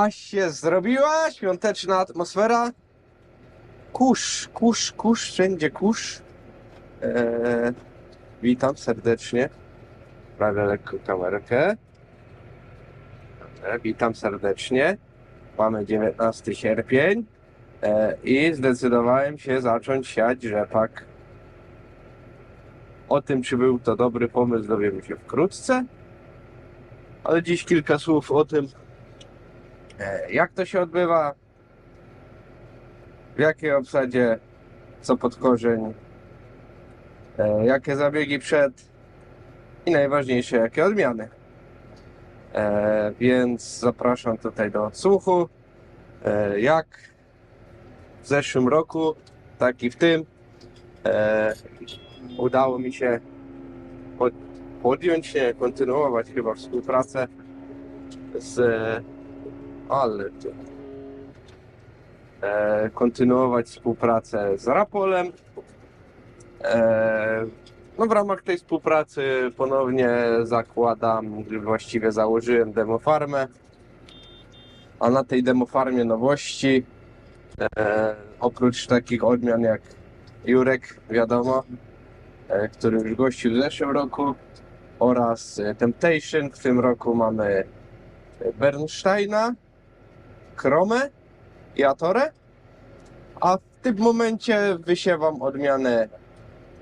Aś się zrobiła, świąteczna atmosfera. Kurz, kurz, kurz, wszędzie kurz. Eee, witam serdecznie. Prawie lekko kamerkę. Dobrze, witam serdecznie. Mamy 19 sierpień e, i zdecydowałem się zacząć siać rzepak. O tym, czy był to dobry pomysł, dowiemy się wkrótce. Ale dziś kilka słów o tym, jak to się odbywa, w jakiej obsadzie, co pod korzeń, e, jakie zabiegi przed? I najważniejsze, jakie odmiany. E, więc zapraszam tutaj do odsłuchu. E, jak w zeszłym roku, tak i w tym. E, udało mi się pod, podjąć, kontynuować chyba współpracę z ale e, kontynuować współpracę z Rapolem. E, no w ramach tej współpracy ponownie zakładam, właściwie założyłem demofarmę, a na tej demofarmie nowości, e, oprócz takich odmian jak Jurek, wiadomo, e, który już gościł w zeszłym roku, oraz Temptation, w tym roku mamy Bernsteina, Kromę i Atorę, a w tym momencie wysiewam odmianę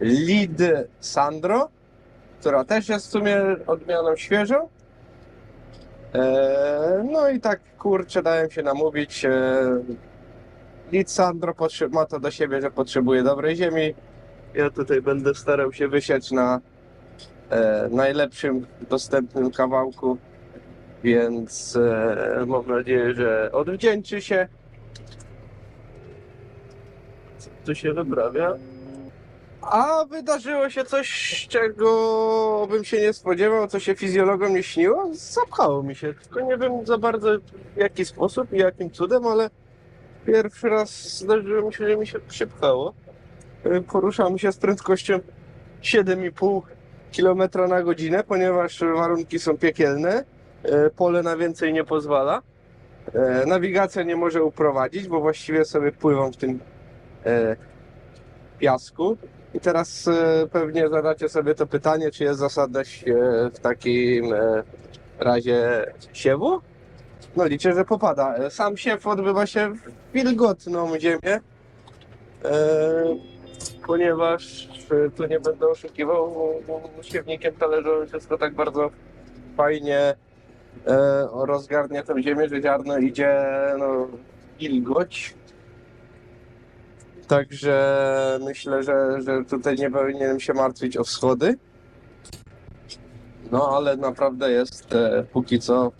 Lid Sandro, która też jest w sumie odmianą świeżą. Eee, no i tak kurczę, dałem się namówić. Eee, Lid Sandro ma to do siebie, że potrzebuje dobrej ziemi. Ja tutaj będę starał się wysiać na e, najlepszym dostępnym kawałku, więc e, mam nadzieję, że odwdzięczy się. Co tu się wyprawia? A wydarzyło się coś, czego bym się nie spodziewał, co się fizjologom nie śniło. Zapchało mi się, tylko nie wiem za bardzo w jaki sposób i jakim cudem, ale pierwszy raz zdarzyło mi się, że mi się przypchało. Y, Poruszam się z prędkością 7,5 km na godzinę, ponieważ warunki są piekielne. Y, Pole na więcej nie pozwala. Y, Nawigacja nie może uprowadzić, bo właściwie sobie pływam w tym y, piasku. I teraz e, pewnie zadacie sobie to pytanie, czy jest zasadność e, w takim e, razie siewu? No liczę, że popada. E, Sam siew odbywa się w wilgotną ziemię, e, ponieważ e, tu nie będę oszukiwał, siewnikiem talerzowym wszystko tak bardzo fajnie e, rozgarnia tą ziemię, że ziarno idzie no, wilgoć. Także myślę, że, że tutaj nie powinienem się martwić o wschody. No ale naprawdę jest e, póki co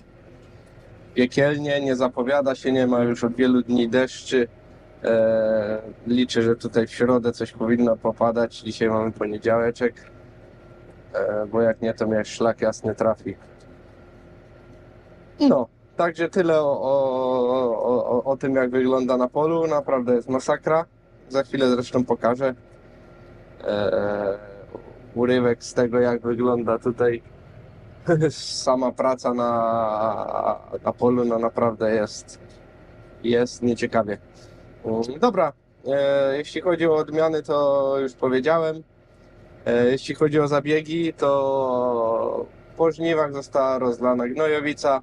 piekielnie, nie zapowiada się, nie ma już od wielu dni deszczy. E, liczę, że tutaj w środę coś powinno popadać. Dzisiaj mamy poniedziałeczek, e, bo jak nie, to mnie szlak jasny trafi. No, także tyle o, o, o, o, tym, jak wygląda na polu. Naprawdę jest masakra. Za chwilę zresztą pokażę e, urywek z tego, jak wygląda tutaj sama praca na, na polu. No naprawdę jest, jest nieciekawie. Dobra, e, jeśli chodzi o odmiany, to już powiedziałem. E, jeśli chodzi o zabiegi, to po żniwach została rozlana gnojowica.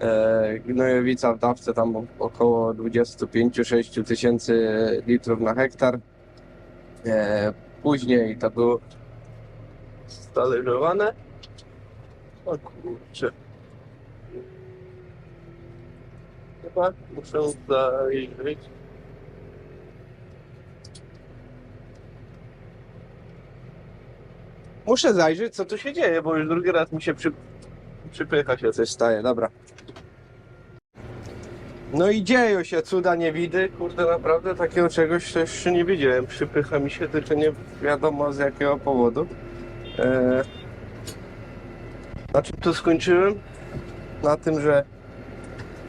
E, Gnojowica w dawce tam około 25-6 tysięcy litrów na hektar. E, Później to było stależowane. O kurczę. Chyba muszę zajrzeć. Muszę zajrzeć, co tu się dzieje, bo już drugi raz mi się przy, przypycha się coś staje. Dobra. No i dzieją się cuda niewidy, kurde naprawdę takiego czegoś jeszcze nie widziałem. Przypycha mi się, tylko nie wiadomo z jakiego powodu. Eee, na czym tu skończyłem? Na tym, że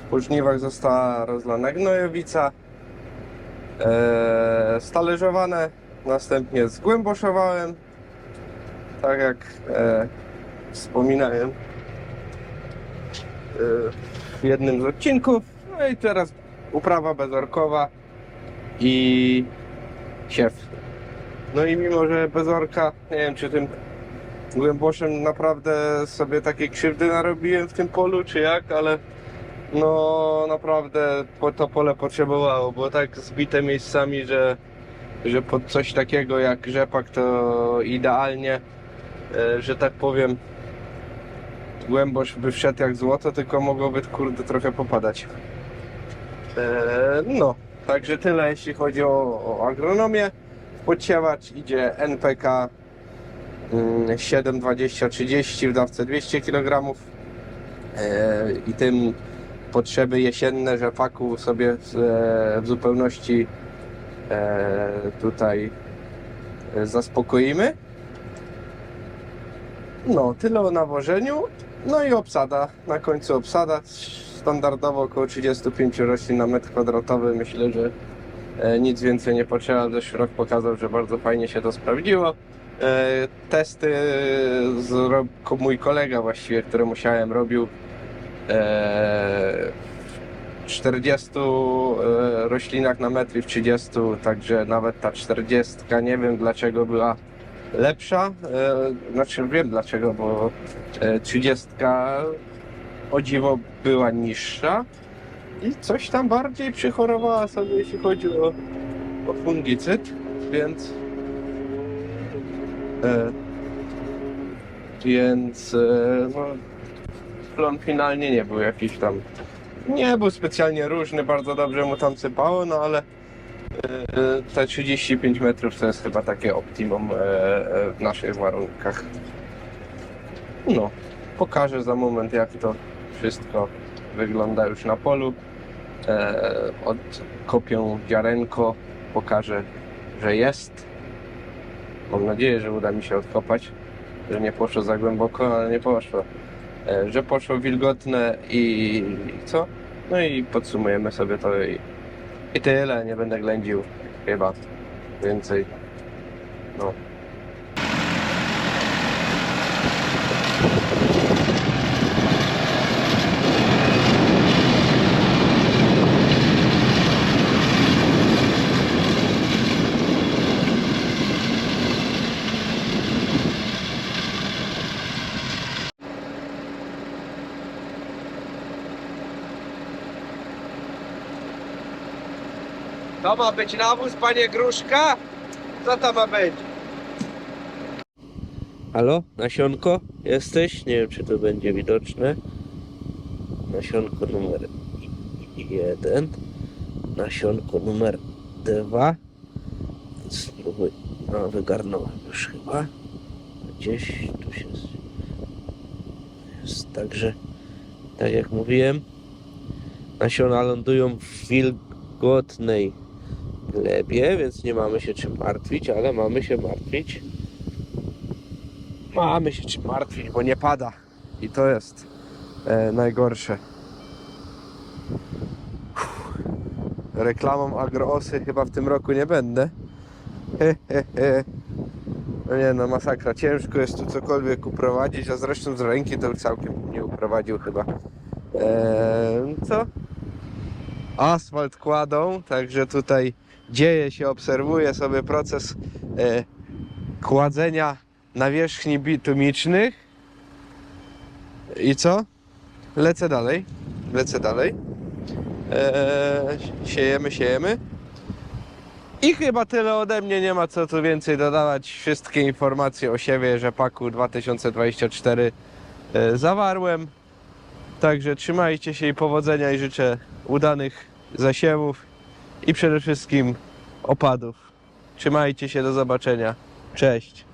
po żniwach została rozlana gnojowica, eee, następnie zgłęboszowałem, tak jak e, wspominałem. E, w jednym z odcinków. No i teraz uprawa bezorkowa i siew. No i mimo, że bezorka, nie wiem czy tym głęboszem naprawdę sobie takiej krzywdy narobiłem w tym polu, czy jak, ale no naprawdę to pole potrzebowało, było tak zbite miejscami, że, że pod coś takiego jak rzepak to idealnie, e, że tak powiem, głębosz by wszedł jak złoto, tylko mogłoby kurde trochę popadać. E, no, także tyle jeśli chodzi o, o agronomię. W podsiewacz idzie NPK mm, 7,20-30 w dawce 200 kg e, i tym potrzeby jesienne rzepaku sobie w, e, zupełności e, tutaj e, zaspokoimy. No, tyle o nawożeniu. No i obsada. Na końcu obsada. Standardowo około 35 roślin na metr kwadratowy. Myślę, że e, nic więcej nie potrzeba. Zeszły rok pokazał, że bardzo fajnie się to sprawdziło. E, Testy zro... ko- mój kolega właściwie, który musiałem robił e, w 40 e, roślinach na metr i w 30, także nawet ta 40 nie wiem dlaczego była lepsza. Znaczy wiem dlaczego, bo e, 30 o dziwo była niższa i coś tam bardziej przychorowała sobie jeśli chodzi o, o fungicyd, więc e, więc e, no, plon finalnie nie był jakiś tam nie był specjalnie różny, bardzo dobrze mu tam sypało, no ale e, te 35 metrów to jest chyba takie optimum e, e, w naszych warunkach. No, pokażę za moment jak to wszystko wygląda już na polu. E, odkopię ziarenko, pokażę, że jest. Mam nadzieję, że uda mi się odkopać, że nie poszło za głęboko, ale nie poszło. E, że poszło wilgotne i co? No i podsumujemy sobie to i, i tyle, nie będę ględził chyba więcej. No. To ma być nawóz, panie Gruszka? Co to ma być? Halo, nasionko, jesteś? Nie wiem, czy to będzie widoczne. Nasionko numer jeden. Nasionko numer dwa. Spróbuj. No, wygarnąłem już chyba. Gdzieś tu się jest. Także, tak jak mówiłem, nasiona lądują w wilgotnej glebie, więc nie mamy się czym martwić, ale mamy się martwić. Mamy się czym martwić, bo nie pada. I to jest e, najgorsze. Uff. Reklamą agroosy chyba w tym roku nie będę. He, he, he. No nie no, masakra. Ciężko jest tu cokolwiek uprowadzić, a zresztą z ręki to całkiem nie uprowadził chyba. Eee, co? Asfalt kładą, także tutaj dzieje się, obserwuje sobie proces e, kładzenia nawierzchni bitumicznych. I co? Lecę dalej. Lecę dalej. E, siejemy, siejemy. I chyba tyle ode mnie, nie ma co tu więcej dodawać. Wszystkie informacje o siewie rzepaku 2024 e, zawarłem. Także trzymajcie się i powodzenia i życzę udanych zasiewów i przede wszystkim opadów. Trzymajcie się, do zobaczenia. Cześć.